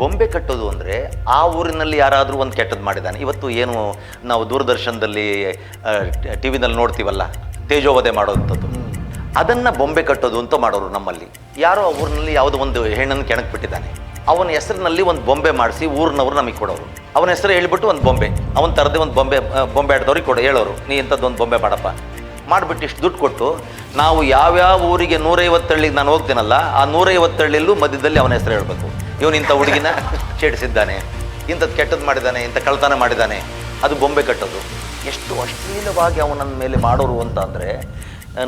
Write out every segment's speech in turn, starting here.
ಬೊಂಬೆ ಕಟ್ಟೋದು ಅಂದರೆ ಆ ಊರಿನಲ್ಲಿ ಯಾರಾದರೂ ಒಂದು ಕೆಟ್ಟದ್ದು ಮಾಡಿದ್ದಾನೆ. ಇವತ್ತು ಏನು ನಾವು ದೂರದರ್ಶನದಲ್ಲಿ ಟಿ ವಿನಲ್ಲಿ ನೋಡ್ತೀವಲ್ಲ, ತೇಜೋವಧೆ ಮಾಡೋವಂಥದ್ದು ಅದನ್ನು ಬೊಂಬೆ ಕಟ್ಟೋದು ಅಂತ ಮಾಡೋರು ನಮ್ಮಲ್ಲಿ. ಯಾರೋ ಆ ಊರಿನಲ್ಲಿ ಯಾವುದೋ ಒಂದು ಹೆಣ್ಣನ್ನು ಕೆಣಕ್ ಬಿಟ್ಟಿದ್ದಾನೆ. ಅವನ ಹೆಸರಿನಲ್ಲಿ ಒಂದು ಬೊಂಬೆ ಮಾಡಿಸಿ ಊರಿನವ್ರು ನಮಗೆ ಕೊಡೋರು. ಅವನ ಹೆಸರು ಹೇಳ್ಬಿಟ್ಟು ಒಂದು ಬೊಂಬೆ, ಅವನ ಥರದೇ ಒಂದು ಬೊಂಬೆ ಬೊಂಬೆ ಆಡ್ದವ್ರಿಗೆ ಕೊಡು, ಹೇಳೋರು, ನೀ ಇಂಥದ್ದು ಒಂದು ಬೊಂಬೆ ಮಾಡಪ್ಪ. ಮಾಡಿಬಿಟ್ಟು ಇಷ್ಟು ದುಡ್ಡು ಕೊಟ್ಟು, ನಾವು ಯಾವ್ಯಾವ ಊರಿಗೆ ನೂರೈವತ್ತಳ್ಳಿಗೆ ನಾನು ಹೋಗ್ತೀನಲ್ಲ, ಆ ನೂರೈವತ್ತಳ್ಳಿಯಲ್ಲೂ ಮಧ್ಯದಲ್ಲಿ ಅವನ ಹೆಸರು ಹೇಳಬೇಕು. ಇವನು ಇಂಥ ಹುಡುಗಿನ ಛೇಡಿಸಿದ್ದಾನೆ ಇಂಥದ್ದು ಕೆಟ್ಟದ್ದು ಮಾಡಿದ್ದಾನೆ, ಇಂಥ ಕಳ್ತನ ಮಾಡಿದ್ದಾನೆ, ಅದು ಬೊಂಬೆ ಕಟ್ಟೋದು. ಎಷ್ಟು ಅಶ್ಲೀಲವಾಗಿ ಅವನ ಮೇಲೆ ಮಾಡೋರು ಅಂತ ಅಂದರೆ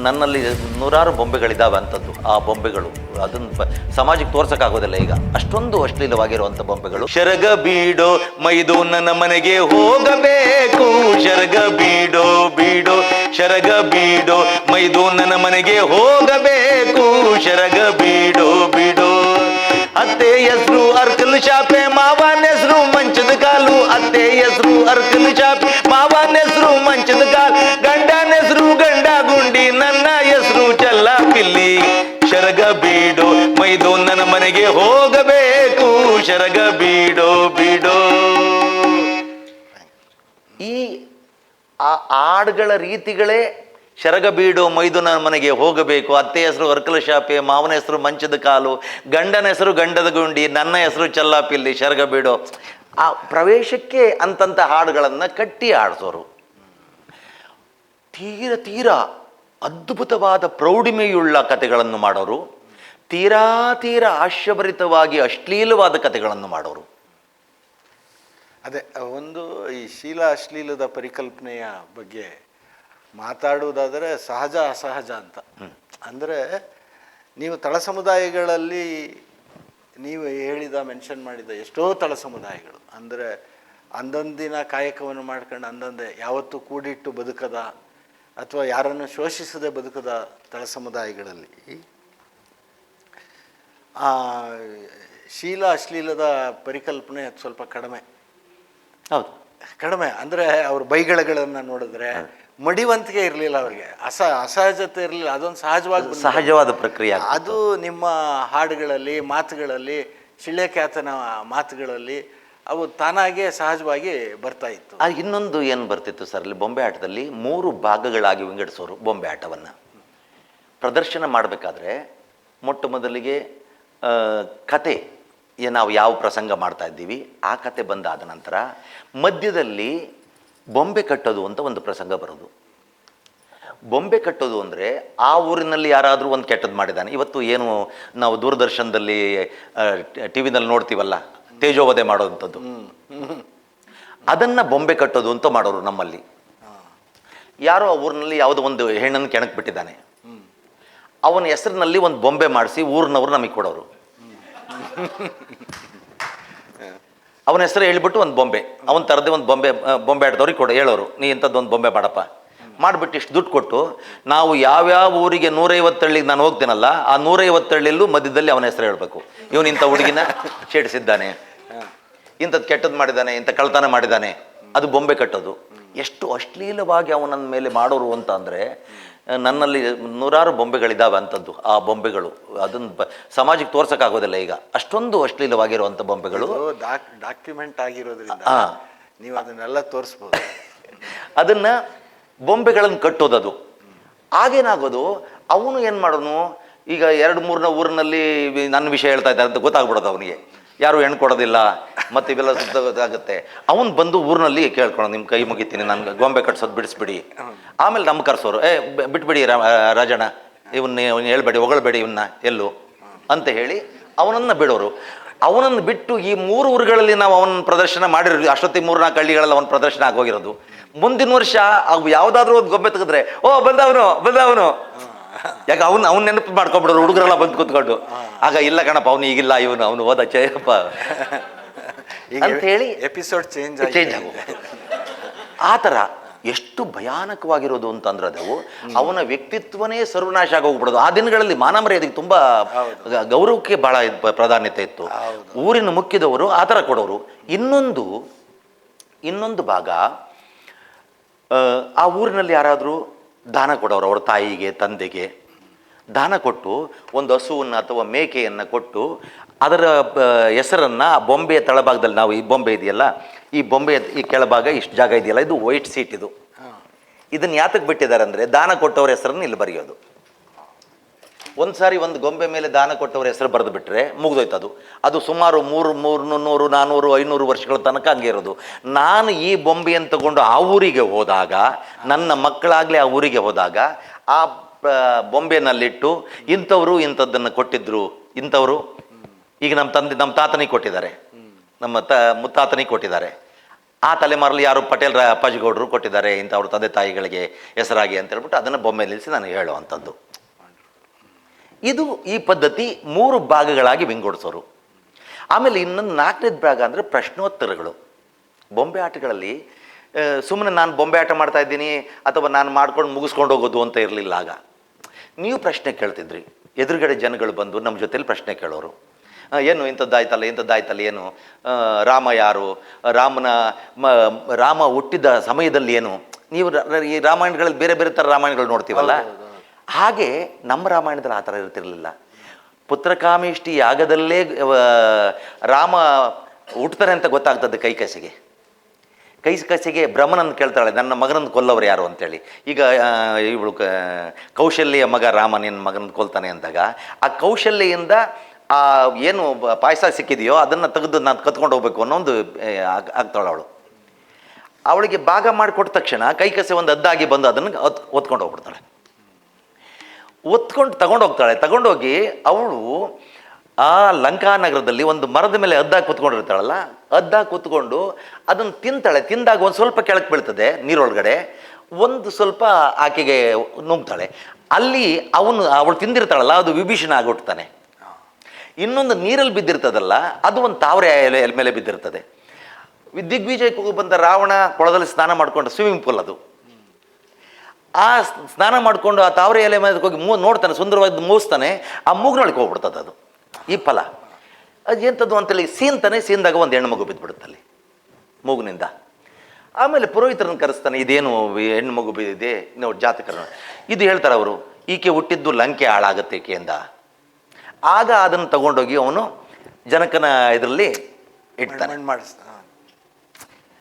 ನನ್ನಲ್ಲಿ ನೂರಾರು ಬೊಂಬೆಗಳಿದ್ದಾವೆ ಅಂಥದ್ದು ಆ ಬೊಂಬೆಗಳು. ಅದನ್ನು ಸಮಾಜಕ್ಕೆ ತೋರ್ಸೋಕ್ಕಾಗೋದಿಲ್ಲ ಈಗ. ಅಷ್ಟೊಂದು ಅಶ್ಲೀಲವಾಗಿರುವಂಥ ಬೊಂಬೆಗಳು. ಶರಗ ಬೀಡೋ ಮೈದು ನನ್ನ ಮನೆಗೆ ಹೋಗಬೇಕು. ಶರಗ ಬೀಡೋ ಬೀಡೋ, ಶರಗ ಬೀಡೋ ಮೈದು ನನ್ನ ಮನೆಗೆ ಹೋಗಬೇಕು. ಶರಗ ಬೀಡೋ ಬೀಡೋ ಅತ್ತೆ ಹೆಸರು ಅರ್ಕಲ್ ಶಾಪೆ, ಮಾವನ ಹೆಸರು ಮಂಚದ ಕಾಲು. ಅತ್ತೆ ಹೆಸರು ಅರ್ಕಲ್ ಶಾಪೆ, ಮಾವನ ಹೆಸರು ಮಂಚದ ಕಾಲು. ಗಂಡನ ಹೆಸರು ಗಂಡ ಗುಂಡಿ, ನನ್ನ ಹೆಸರು ಚಲ್ಲ ಪಿಲ್ಲಿ ಶರಗ ಬೀಡೋ, ಮೈದು ನನ್ನ ಮನೆಗೆ ಹೋಗಬೇಕು. ಶರಗ ಬೀಡೋ ಬೀಡೋ. ಈ ಆ ಹಾಡುಗಳ ರೀತಿಗಳೇ ಶರಗ ಬೀಡು ಮೈದುನ ಮನೆಗೆ ಹೋಗಬೇಕು. ಅತ್ತೆ ಹೆಸರು ವರ್ಕಲ ಶಾಪೆ, ಮಾವನ ಹೆಸರು ಮಂಚದ ಕಾಲು, ಗಂಡನ ಹೆಸರು ಗಂಡದ ಗುಂಡಿ, ನನ್ನ ಹೆಸರು ಚಲ್ಲಾಪಿಲ್ಲಿ, ಶರಗ ಬೀಡು. ಆ ಪ್ರವೇಶಕ್ಕೆ ಅಂತಂತ ಹಾಡುಗಳನ್ನು ಕಟ್ಟಿ ಆಡಿಸೋರು ತೀರ ತೀರ ಅದ್ಭುತವಾದ ಪ್ರೌಢಿಮೆಯುಳ್ಳ ಕಥೆಗಳನ್ನು ಮಾಡೋರು. ತೀರಾ ತೀರ ಹಾಸ್ಯಭರಿತವಾಗಿ ಅಶ್ಲೀಲವಾದ ಕಥೆಗಳನ್ನು ಮಾಡೋರು. ಅದೇ, ಒಂದು ಈ ಶೀಲ ಅಶ್ಲೀಲದ ಪರಿಕಲ್ಪನೆಯ ಬಗ್ಗೆ ಮಾತಾಡುವುದಾದರೆ ಸಹಜ ಅಸಹಜ ಅಂತ. ಅಂದರೆ ನೀವು ತಳ ಸಮುದಾಯಗಳಲ್ಲಿ ನೀವು ಹೇಳಿದ ಮೆನ್ಷನ್ ಮಾಡಿದ ಎಷ್ಟೋ ತಳ ಸಮುದಾಯಗಳು. ಅಂದರೆ ಅಂದೊಂದಿನ ಕಾಯಕವನ್ನು ಮಾಡ್ಕೊಂಡು ಅಂದೊಂದೇ ಯಾವತ್ತೂ ಕೂಡಿಟ್ಟು ಬದುಕದ ಅಥವಾ ಯಾರನ್ನು ಶೋಷಿಸದೆ ಬದುಕದ ತಳ ಸಮುದಾಯಗಳಲ್ಲಿ. ಆ ಶೀಲ ಅಶ್ಲೀಲದ ಪರಿಕಲ್ಪನೆ ಸ್ವಲ್ಪ ಕಡಿಮೆ. ಹೌದು. ಕಡಿಮೆ. ಅಂದರೆ ಅವರು ಬೈಗಳಗಳನ್ನು ನೋಡಿದ್ರೆ ಮಡಿವಂತಿಕೆ ಇರಲಿಲ್ಲ ಅವರಿಗೆ. ಅಸ ಅಸಹಜತೆ ಇರಲಿಲ್ಲ. ಅದೊಂದು ಸಹಜವಾಗಿ ಸಹಜವಾದ ಪ್ರಕ್ರಿಯೆ ಅದು ನಿಮ್ಮ ಹಾಡುಗಳಲ್ಲಿ ಮಾತುಗಳಲ್ಲಿ ಶಿಳ್ಳೆಖ್ಯಾತನ ಮಾತುಗಳಲ್ಲಿ ಅವು ತಾನಾಗೆ ಸಹಜವಾಗಿ ಬರ್ತಾ ಇತ್ತು. ಆ ಇನ್ನೊಂದು ಏನು ಬರ್ತಿತ್ತು ಸರ್? ಅಲ್ಲಿ ಬೊಂಬೆ ಆಟದಲ್ಲಿ ಮೂರು ಭಾಗಗಳಾಗಿ ವಿಂಗಡಿಸೋರು ಬೊಂಬೆ ಆಟವನ್ನು. ಪ್ರದರ್ಶನ ಮಾಡಬೇಕಾದ್ರೆ ಮೊಟ್ಟ ಮೊದಲಿಗೆ ಕತೆ ನಾವು ಯಾವ ಪ್ರಸಂಗ ಮಾಡ್ತಾ ಇದ್ದೀವಿ ಆ ಕತೆ ಬಂದಾದ ನಂತರ ಮಧ್ಯದಲ್ಲಿ ಬೊಂಬೆ ಕಟ್ಟೋದು ಅಂತ ಒಂದು ಪ್ರಸಂಗ ಬರೋದು. ಬೊಂಬೆ ಕಟ್ಟೋದು ಅಂದರೆ ಆ ಊರಿನಲ್ಲಿ ಯಾರಾದರೂ ಒಂದು ಕೆಟ್ಟದ್ದು ಮಾಡಿದ್ದಾನೆ. ಇವತ್ತು ಏನು ನಾವು ದೂರದರ್ಶನದಲ್ಲಿ ಟಿ ವಿನಲ್ಲಿ ನೋಡ್ತೀವಲ್ಲ, ತೇಜೋವಧೆ ಮಾಡೋವಂಥದ್ದು ಅದನ್ನು ಬೊಂಬೆ ಕಟ್ಟೋದು ಅಂತ ಮಾಡೋರು ನಮ್ಮಲ್ಲಿ. ಯಾರೋ ಆ ಊರಿನಲ್ಲಿ ಯಾವುದೋ ಒಂದು ಹೆಣ್ಣನ್ನು ಕೆಣಕ್ ಬಿಟ್ಟಿದ್ದಾನೆ. ಅವನ ಹೆಸರಿನಲ್ಲಿ ಒಂದು ಬೊಂಬೆ ಮಾಡಿಸಿ ಊರಿನವರು ನಮಗೆ ಕೊಡೋರು. ಅವನ ಹೆಸರು ಹೇಳ್ಬಿಟ್ಟು ಒಂದು ಬೊಂಬೆ, ಅವನ ಥರದೇ ಒಂದು ಬೊಂಬೆ ಬೊಂಬೆ ಆಡ್ದವ್ರಿಗೆ ಕೊಡ, ಹೇಳೋರು, ನೀ ಇಂಥದ್ದು ಒಂದು ಬೊಂಬೆ ಮಾಡಪ್ಪ ಮಾಡಿಬಿಟ್ಟು ಇಷ್ಟು ದುಡ್ಡು ಕೊಟ್ಟು, ನಾವು ಯಾವ್ಯಾವ ಊರಿಗೆ ನೂರೈವತ್ತಳ್ಳಿಗೆ ನಾನು ಹೋಗ್ತೀನಲ್ಲ, ಆ ನೂರೈವತ್ತಳ್ಳಿಲ್ಲೂ ಮಧ್ಯದಲ್ಲಿ ಅವನ ಹೆಸರು ಹೇಳಬೇಕು. ಇವನು ಇಂಥ ಹುಡುಗಿನ ಛೇಡಿಸಿದ್ದಾನೆ. ಇಂಥದ್ದು ಕೆಟ್ಟದ್ದು ಮಾಡಿದ್ದಾನೆ, ಇಂಥ ಕಳ್ತನ ಮಾಡಿದ್ದಾನೆ. ಅದು ಬೊಂಬೆ ಕಟ್ಟೋದು. ಎಷ್ಟು ಅಶ್ಲೀಲವಾಗಿ ಅವನ ಮೇಲೆ ಮಾಡೋರು ಅಂತ ಅಂದರೆ ನನ್ನಲ್ಲಿ ನೂರಾರು ಬೊಂಬೆಗಳಿದ್ದಾವೆ ಅಂಥದ್ದು ಆ ಬೊಂಬೆಗಳು. ಅದನ್ನು ಸಮಾಜಕ್ಕೆ ತೋರ್ಸೋಕ್ಕಾಗೋದಿಲ್ಲ ಈಗ. ಅಷ್ಟೊಂದು ಅಶ್ಲೀಲವಾಗಿರುವಂಥ ಬೊಂಬೆಗಳು. ಡಾಕ್ ಡಾಕ್ಯುಮೆಂಟ್ ಆಗಿರೋದ್ರಿಂದ. ನೀವು ಅದನ್ನೆಲ್ಲ ತೋರಿಸ್ಬೋದು. ಅದನ್ನು ಬೊಂಬೆಗಳನ್ನು ಕಟ್ಟೋದದು. ಆಗೇನಾಗೋದು ಅವನು ಏನು ಮಾಡೋನು? ಈಗ ಎರಡು ಮೂರನ ಊರಿನಲ್ಲಿ ನನ್ನ ವಿಷಯ ಹೇಳ್ತಾ ಇದ್ದಾರೆ ಅಂತ ಗೊತ್ತಾಗ್ಬಿಡೋದು ಅವನಿಗೆ. ಯಾರು ಹೆಣ್ಣು ಕೊಡೋದಿಲ್ಲ, ಮತ್ತು ಇವೆಲ್ಲ ಸುದ್ದಾಗುತ್ತೆ ಅವನು ಬಂದು ಊರಿನಲ್ಲಿ ಕೇಳ್ಕೊಳೋ ನಿಮ್ಮ ಕೈ ಮುಗಿತೀನಿ, ನನಗೆ ಗೊಂಬೆ ಕಟ್ಸೋದು ಬಿಡಿಸ್ಬಿಡಿ. ಆಮೇಲೆ ನಮ್ಮ ಕರ್ಸೋರು, ಏ ಬಿಟ್ಬಿಡಿ ರಾಜಣ್ಣ ಇವನ್ನ ಇವನ್ ಹೇಳ್ಬೇಡಿ, ಹೊಗಳ್ಬೇಡಿ ಇವನ್ನ ಎಲ್ಲು. ಅಂತ ಹೇಳಿ ಅವನನ್ನು ಬಿಡೋರು. ಅವನನ್ನು ಬಿಟ್ಟು ಈ ಮೂರು ಊರುಗಳಲ್ಲಿ ನಾವು ಅವನ ಪ್ರದರ್ಶನ ಮಾಡಿರೋದು ಅಷ್ಟೊತ್ತಿ ಮೂರು ನಾಲ್ಕು ಹಳ್ಳಿಗಳಲ್ಲಿ ಅವನ ಪ್ರದರ್ಶನ ಆಗೋಗಿರೋದು. ಮುಂದಿನ ವರ್ಷ ಅವು ಯಾವುದಾದ್ರೂ ಒಂದು ಗೊಬ್ಬೆ ತೆಗೆದ್ರೆ, ಓ, ಬಂದವನು ಬಂದವನು. ಯಾಕೆ ಅವ್ನು ಅವ್ನ ನೆನಪು ಮಾಡ್ಕೊಂಡ್ಬಿಡೋರು ಹುಡುಗರೆಲ್ಲ ಬಂದು ಕೂತ್ಕೊಂಡು. ಆಗ ಇಲ್ಲ ಕಣಪ್ಪ ಅವನು ಈಗಿಲ್ಲ ಇವನು ಅವನು ಓದ ಚೇಯಪ್ಪ ಅಂತ ಹೇಳಿ ಎಪಿಸೋಡ್ ಚೇಂಜ್ ಚೇಂಜ್ ಆಗ ಆ ಥರ ಎಷ್ಟು ಭಯಾನಕವಾಗಿರೋದು ಅಂತಂದ್ರೆ ಅದು ಅವನ ವ್ಯಕ್ತಿತ್ವನೇ ಸರ್ವನಾಶ ಆಗೋಗ್ಬಿಡೋದು. ಆ ದಿನಗಳಲ್ಲಿ ಮಾನ ಮರ್ಯಾದೆಗೆ ತುಂಬ ಗೌರವಕ್ಕೆ ಭಾಳ ಪ್ರಾಧಾನ್ಯತೆ ಇತ್ತು. ಊರಿನ ಮುಖ್ಯದವರು ಆ ಥರ ಕೊಡೋರು. ಇನ್ನೊಂದು ಇನ್ನೊಂದು ಭಾಗ ಆ ಊರಿನಲ್ಲಿ ಯಾರಾದರೂ ದಾನ ಕೊಡೋರು ಅವ್ರ ತಾಯಿಗೆ ತಂದೆಗೆ. ದಾನ ಕೊಟ್ಟು ಒಂದು ಹಸುವನ್ನು ಅಥವಾ ಮೇಕೆಯನ್ನು ಕೊಟ್ಟು ಅದರ ಹೆಸರನ್ನು ಆ ಬೊಂಬೆಯ ತಳಭಾಗದಲ್ಲಿ ನಾವು ಈ ಬೊಂಬೆ ಇದೆಯಲ್ಲ ಈ ಬೊಂಬೆ ಈ ಕೆಳಭಾಗ ಇಷ್ಟು ಜಾಗ ಇದೆಯಲ್ಲ ಇದು ವೈಟ್ ಸೀಟ್ ಇದು. ಇದನ್ನು ಯಾತಕ್ಕೆ ಬಿಟ್ಟಿದ್ದಾರೆ ಅಂದರೆ ದಾನ ಕೊಟ್ಟವ್ರ ಹೆಸರನ್ನು ಇಲ್ಲಿ ಬರೆಯೋದು. ಒಂದು ಸಾರಿ ಒಂದು ಗೊಂಬೆ ಮೇಲೆ ದಾನ ಕೊಟ್ಟವ್ರ ಹೆಸರು ಬರೆದು ಬಿಟ್ಟರೆ ಮುಗಿದೋಯ್ತು ಅದು ಅದು ಸುಮಾರು ಮೂರು ಮೂರು ನೂರು ನಾನ್ನೂರು ಐನೂರು ವರ್ಷಗಳ ತನಕ ಹಂಗೆ ಇರೋದು. ನಾನು ಈ ಬೊಂಬೆಯನ್ನು ತಗೊಂಡು ಆ ಊರಿಗೆ ಹೋದಾಗ, ನನ್ನ ಮಕ್ಕಳಾಗಲಿ ಆ ಊರಿಗೆ ಹೋದಾಗ, ಆ ಬೊಂಬೆನಲ್ಲಿಟ್ಟು ಇಂಥವರು ಇಂಥದ್ದನ್ನು ಕೊಟ್ಟಿದ್ರು. ಇಂಥವರು? ಈಗ ನಮ್ಮ ತಂದೆ, ನಮ್ಮ ತಾತನಿಗೆ ಕೊಟ್ಟಿದ್ದಾರೆ. ನಮ್ಮ ತ ಮುತ್ತಾತನಿಗೆ ಕೊಟ್ಟಿದ್ದಾರೆ. ಆ ತಲೆಮಾರಲ್ಲಿ ಯಾರು ಪಟೇಲ್ ಅಪ್ಪಾಜಿಗೌಡರು ಕೊಟ್ಟಿದ್ದಾರೆ, ಇಂಥವ್ರ ತಂದೆ ತಾಯಿಗಳಿಗೆ ಹೆಸರಾಗಿ ಅಂತ ಹೇಳ್ಬಿಟ್ಟು ಅದನ್ನು ಬೊಂಬೆ ನಿಲ್ಲಿಸಿ ನಾನು ಹೇಳುವಂಥದ್ದು. ಇದು ಈ ಪದ್ಧತಿ ಮೂರು ಭಾಗಗಳಾಗಿ ವಿಂಗಡಿಸೋರು. ಆಮೇಲೆ ಇನ್ನೊಂದು ನಾಲ್ಕನೇದು ಭಾಗ ಅಂದರೆ ಪ್ರಶ್ನೋತ್ತರಗಳು. ಬೊಂಬೆ ಆಟಗಳಲ್ಲಿ ಸುಮ್ಮನೆ ನಾನು ಬೊಂಬೆ ಆಟ ಮಾಡ್ತಾ ಇದ್ದೀನಿ ಅಥವಾ ನಾನು ಮಾಡ್ಕೊಂಡು ಮುಗಿಸ್ಕೊಂಡು ಹೋಗೋದು ಅಂತ ಇರಲಿಲ್ಲ ಆಗ. ನೀವು ಪ್ರಶ್ನೆ ಕೇಳ್ತಿದ್ರಿ. ಎದುರುಗಡೆ ಜನಗಳು ಬಂದು ನಮ್ಮ ಜೊತೆಲಿ ಪ್ರಶ್ನೆ ಕೇಳೋರು. ಏನು ಇಂಥದ್ದಾಯ್ತಲ್ಲ ಇಂಥದ್ದಾಯ್ತಲ್ಲ ಏನು? ರಾಮ ಯಾರು? ರಾಮನ ಮ, ರಾಮ ಹುಟ್ಟಿದ ಸಮಯದಲ್ಲಿ ಏನು? ನೀವು ಈ ರಾಮಾಯಣಗಳಲ್ಲಿ ಬೇರೆ ಬೇರೆ ಥರ ರಾಮಾಯಣಗಳು ನೋಡ್ತೀವಲ್ಲ? ಹಾಗೆ ನಮ್ಮ ರಾಮಾಯಣದಲ್ಲಿ ಆ ಥರ ಇರ್ತಿರಲಿಲ್ಲ ಪುತ್ರಕಾಮೇಷ್ಟಿ ಯಾಗದಲ್ಲೇ ರಾಮ ಹುಟ್ಟುತ್ತಾರೆ ಅಂತ ಗೊತ್ತಾಗ್ತದೆ ಕೈಕಸಿಗೆ ಕೈ ಕಸಿಗೆ ಬ್ರಹ್ಮನನ್ನು ಕೇಳ್ತಾಳೆ, ನನ್ನ ಮಗನನ್ನು ಕೊಲ್ಲವರು ಯಾರು ಅಂತೇಳಿ. ಈಗ ಇವಳು ಕೌಶಲ್ಯ ಮಗ ರಾಮ ನಿನ್ನ ಮಗನ ಕೊಲ್ತಾನೆ ಅಂದಾಗ, ಆ ಕೌಶಲ್ಯದಿಂದ ಆ ಏನು ಪಾಯಸ ಸಿಕ್ಕಿದೆಯೋ ಅದನ್ನು ತೆಗೆದು ನಾನು ಕತ್ಕೊಂಡು ಹೋಗ್ಬೇಕು ಅನ್ನೋ ಒಂದು ಆಗ್ತಾಳೆ ಅವಳು. ಅವಳಿಗೆ ಭಾಗ ಮಾಡಿಕೊಟ್ಟ ತಕ್ಷಣ ಕೈ ಕಸೆ ಒಂದು ಅದ್ದಾಗಿ ಬಂದು ಅದನ್ನು ಒತ್ ಒತ್ಕೊಂಡು ಹೋಗ್ಬಿಡ್ತಾಳೆ. ಒತ್ಕೊಂಡು ತಗೊಂಡು ಹೋಗ್ತಾಳೆ. ತಗೊಂಡೋಗಿ ಅವಳು ಆ ಲಂಕಾ ನಗರದಲ್ಲಿ ಒಂದು ಮರದ ಮೇಲೆ ಅದ್ದಾಗ ಕೂತ್ಕೊಂಡಿರ್ತಾಳಲ್ಲ ಅದ್ದಾಗ ಕೂತ್ಕೊಂಡು ಅದನ್ನು ತಿಂತಾಳೆ. ತಿಂದಾಗ ಒಂದು ಸ್ವಲ್ಪ ಕೆಳಕ್ಕೆ ಬೀಳ್ತದೆ ನೀರೊಳಗಡೆ. ಒಂದು ಸ್ವಲ್ಪ ಆಕೆಗೆ ನುಂಗ್ತಾಳೆ. ಅಲ್ಲಿ ಅವನು, ಅವಳು ತಿಂದಿರ್ತಾಳಲ್ಲ, ಅದು ವಿಭೀಷಣ ಆಗಿಬಿಡ್ತಾನೆ ಇನ್ನೊಂದು ನೀರಲ್ಲಿ ಬಿದ್ದಿರ್ತದಲ್ಲ, ಅದು ಒಂದು ತಾವರೆ ಎಲೆ ಮೇಲೆ ಬಿದ್ದಿರ್ತದೆ. ದಿಗ್ವಿಜಯಕ್ಕೆ ಬಂದ ರಾವಣ ಕೊಳದಲ್ಲಿ ಸ್ನಾನ ಮಾಡ್ಕೊಂಡು ಸ್ವಿಮ್ಮಿಂಗ್ ಪೂಲ್ ಅದು. ಆ ಸ್ನಾನ ಮಾಡಿಕೊಂಡು ಆ ತಾವರೆ ಎಲೆ ಮೇಲೆ ಹೋಗಿ ಮೂ ನೋಡ್ತಾನೆ ಸುಂದರವಾಗಿ ಮೂಗಿಸ್ತಾನೆ ಆ ಮೂಗ್ನೊಳಗೆ ಹೋಗ್ಬಿಡ್ತದೆ ಅದು. ಈ ಫಲ. ಅದು ಎಂಥದ್ದು ಅಂತೇಳಿ ಸೀನ್ತಾನೆ ಸೀನ್ದಾಗ ಒಂದು ಹೆಣ್ಣು ಮಗು ಬಿದ್ದುಬಿಡುತ್ತೆ ಅಲ್ಲಿ ಮೂಗಿನಿಂದ. ಆಮೇಲೆ ಪುರೋಹಿತರನ್ನು ಕರೆಸ್ತಾನೆ ಇದೇನು ಹೆಣ್ಣು ಮಗು ಬಿದ್ದಿದೆ ನೋಡಿ ಜಾತಕರನ್ನು. ಇದು ಹೇಳ್ತಾರೆ ಅವರು ಈಕೆ ಹುಟ್ಟಿದ್ದು ಲಂಕೆ ಹಾಳಾಗುತ್ತೆ ಈಕೆಯಿಂದ ಆಗ ಅದನ್ನು ತಗೊಂಡೋಗಿ ಅವನು ಜನಕನ ಇದರಲ್ಲಿ ಇಡ್ತಾನೆ.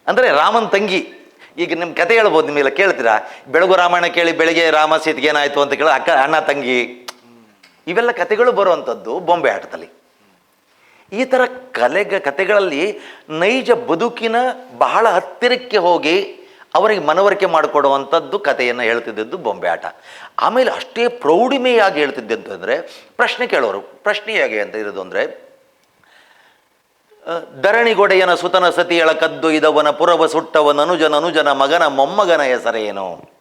ಅಂದರೆ ರಾಮನ ತಂಗಿ ಈಗ ನಿಮ್ಮ ಕತೆ ಹೇಳ್ಬೋದು ನಿಮಗೆಲ್ಲ ಕೇಳ್ತೀರಾ? ಬೆಳಗು ರಾಮಾಯಣ ಕೇಳಿ ಬೆಳಿಗ್ಗೆ ರಾಮ ಸೀತೆಗೆ ಏನಾಯ್ತು ಅಂತ ಕೇಳಿ ಅಕ್ಕ, ಅಣ್ಣ, ತಂಗಿ. ಇವೆಲ್ಲ ಕತೆಗಳು ಬರುವಂಥದ್ದು ಬೊಂಬೆ ಆಟದಲ್ಲಿ. ಈ ಥರ ಕಲೆಗ, ಕತೆಗಳಲ್ಲಿ ನೈಜ ಬದುಕಿನ ಬಹಳ ಹತ್ತಿರಕ್ಕೆ ಹೋಗಿ ಅವರಿಗೆ ಮನವರಿಕೆ ಮಾಡಿಕೊಡುವಂಥದ್ದು ಕಥೆಯನ್ನು ಹೇಳ್ತಿದ್ದದ್ದು ಬೊಂಬೆ ಆಟ. ಆಮೇಲೆ ಅಷ್ಟೇ ಪ್ರೌಢಿಮೆಯಾಗಿ ಹೇಳ್ತಿದ್ದದ್ದು ಅಂದರೆ ಪ್ರಶ್ನೆ ಕೇಳೋರು. ಪ್ರಶ್ನೆ ಹೇಗೆ ಅಂತ ಇರೋದು ಅಂದರೆ ಧರಣಿಗೊಡೆಯನ ಸುತನ ಸತಿಯಳ ಇದವನ ಪುರವ ಸುಟ್ಟವನ ಅನುಜನ ಅನುಜನ ಮಗನ ಮೊಮ್ಮಗನ ಹೆಸರೇನು?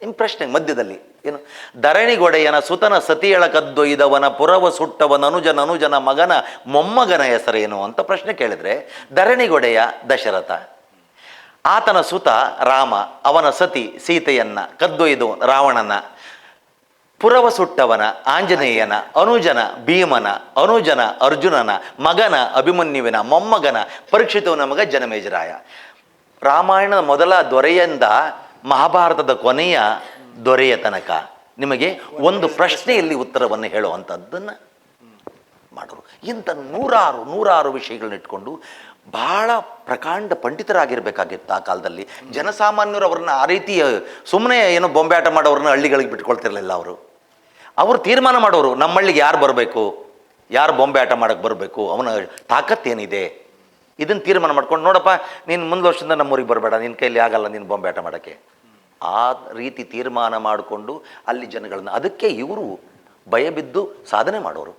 ನಿಮ್ಮ ಪ್ರಶ್ನೆ ಮಧ್ಯದಲ್ಲಿ. ಏನು? ಧರಣಿಗೊಡೆಯನ ಸುತನ ಸತಿಯಳ ಕದ್ದು ಇದವನ ಪುರವ ಸುಟ್ಟವನ ಅನುಜನ ಅನುಜನ ಮಗನ ಮೊಮ್ಮಗನ ಹೆಸರೇನು ಅಂತ ಪ್ರಶ್ನೆ ಕೇಳಿದ್ರೆ ಧರಣಿಗೊಡೆಯ ದಶರಥ, ಆತನ ಸುತ ರಾಮ, ಅವನ ಸತಿ ಸೀತೆಯನ್ನ ಕದ್ದೊಯ್ದು ರಾವಣನ ಪುರವ ಸುಟ್ಟವನ, ಆಂಜನೇಯನ, ಅನುಜನ, ಭೀಮನ, ಅನುಜನ, ಅರ್ಜುನನ, ಮಗನ, ಅಭಿಮನ್ಯುವಿನ, ಮೊಮ್ಮಗನ ಪರೀಕ್ಷಿತವನ ಮಗ ಜನಮೇಜರಾಯ. ರಾಮಾಯಣದ ಮೊದಲ ದೊರೆಯಿಂದ ಮಹಾಭಾರತದ ಕೊನೆಯ ದೊರೆಯ ತನಕ ನಿಮಗೆ ಒಂದು ಪ್ರಶ್ನೆಯಲ್ಲಿ ಉತ್ತರವನ್ನು ಹೇಳುವಂಥದ್ದನ್ನು ಮಾಡೋರು. ಇಂಥ ನೂರಾರು ನೂರಾರು ವಿಷಯಗಳನ್ನ ಇಟ್ಕೊಂಡು ಬಹಳ ಪ್ರಕಾಂಡ ಪಂಡಿತರಾಗಿರ್ಬೇಕಾಗಿತ್ತು ಆ ಕಾಲದಲ್ಲಿ. ಜನಸಾಮಾನ್ಯರು ಅವ್ರನ್ನ ಆ ರೀತಿ ಸುಮ್ಮನೆ ಏನೋ ಬೊಂಬೆ ಆಟ ಮಾಡೋರನ್ನ ಹಳ್ಳಿಗಳಿಗೆ ಬಿಟ್ಕೊಳ್ತಿರ್ಲಿಲ್ಲ ಅವರು. ಅವರು ತೀರ್ಮಾನ ಮಾಡೋರು ನಮ್ಮ ಹಳ್ಳಿಗೆ ಯಾರು ಬರಬೇಕು? ಯಾರು ಬೊಂಬೆ ಆಟ ಮಾಡೋಕ್ಕೆ ಬರಬೇಕು? ಅವನ ತಾಕತ್ತೇನಿದೆ? ಇದನ್ನು ತೀರ್ಮಾನ ಮಾಡ್ಕೊಂಡು ನೋಡಪ್ಪ, ನೀನು ಮುಂದೆ ವರ್ಷದಿಂದ ನಮ್ಮೂರಿಗೆ ಬರಬೇಡ ನಿನ್ನ ಕೈಯಲ್ಲಿ ಆಗಲ್ಲ ನೀನು ಬೊಂಬೆ ಆಟ ಮಾಡೋಕ್ಕೆ. ಆ ರೀತಿ ತೀರ್ಮಾನ ಮಾಡಿಕೊಂಡು ಅಲ್ಲಿ ಜನಗಳನ್ನ, ಅದಕ್ಕೆ ಇವರು ಭಯ ಬಿದ್ದು ಸಾಧನೆ ಮಾಡೋರು.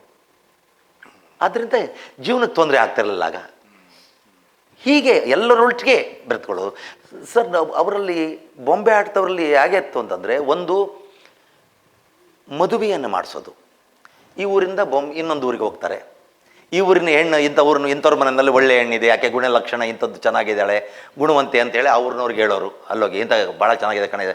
ಆದ್ದರಿಂದ ಜೀವನಕ್ಕೆ ತೊಂದರೆ ಆಗ್ತಿರಲಿಲ್ಲ ಆಗ. ಹೀಗೆ ಎಲ್ಲರೊಟ್ಟಿಗೆ ಬೆರೆತ್ಕೊಳ್ಳೋದು. ಸರ್ ಅವರಲ್ಲಿ ಬೊಂಬೆ ಆಟದವರಲ್ಲಿ ಹೇಗೆ ಇತ್ತು ಅಂತಂದರೆ, ಒಂದು ಮದುವೆಯನ್ನು ಮಾಡಿಸೋದು. ಈ ಊರಿಂದ ಬೊಂಬ್ ಇನ್ನೊಂದು ಊರಿಗೆ ಹೋಗ್ತಾರೆ. ಈ ಊರಿನ ಹೆಣ್ಣು ಇಂಥ ಊರನ್ನು ಇಂಥವ್ರ ಮನೆಯಲ್ಲಿ ಒಳ್ಳೆ ಹೆಣ್ಣಿದೆ ಯಾಕೆ ಗುಣಲಕ್ಷಣ ಇಂಥದ್ದು ಚೆನ್ನಾಗಿದ್ದಾಳೆ ಗುಣವಂತೆ ಅಂತೇಳಿ ಆ ಊರಿನವ್ರಿಗೆ ಹೇಳೋರು. ಅಲ್ಲೋಗಿ ಇಂಥ ಭಾಳ ಚೆನ್ನಾಗಿದೆ ಕಣೆ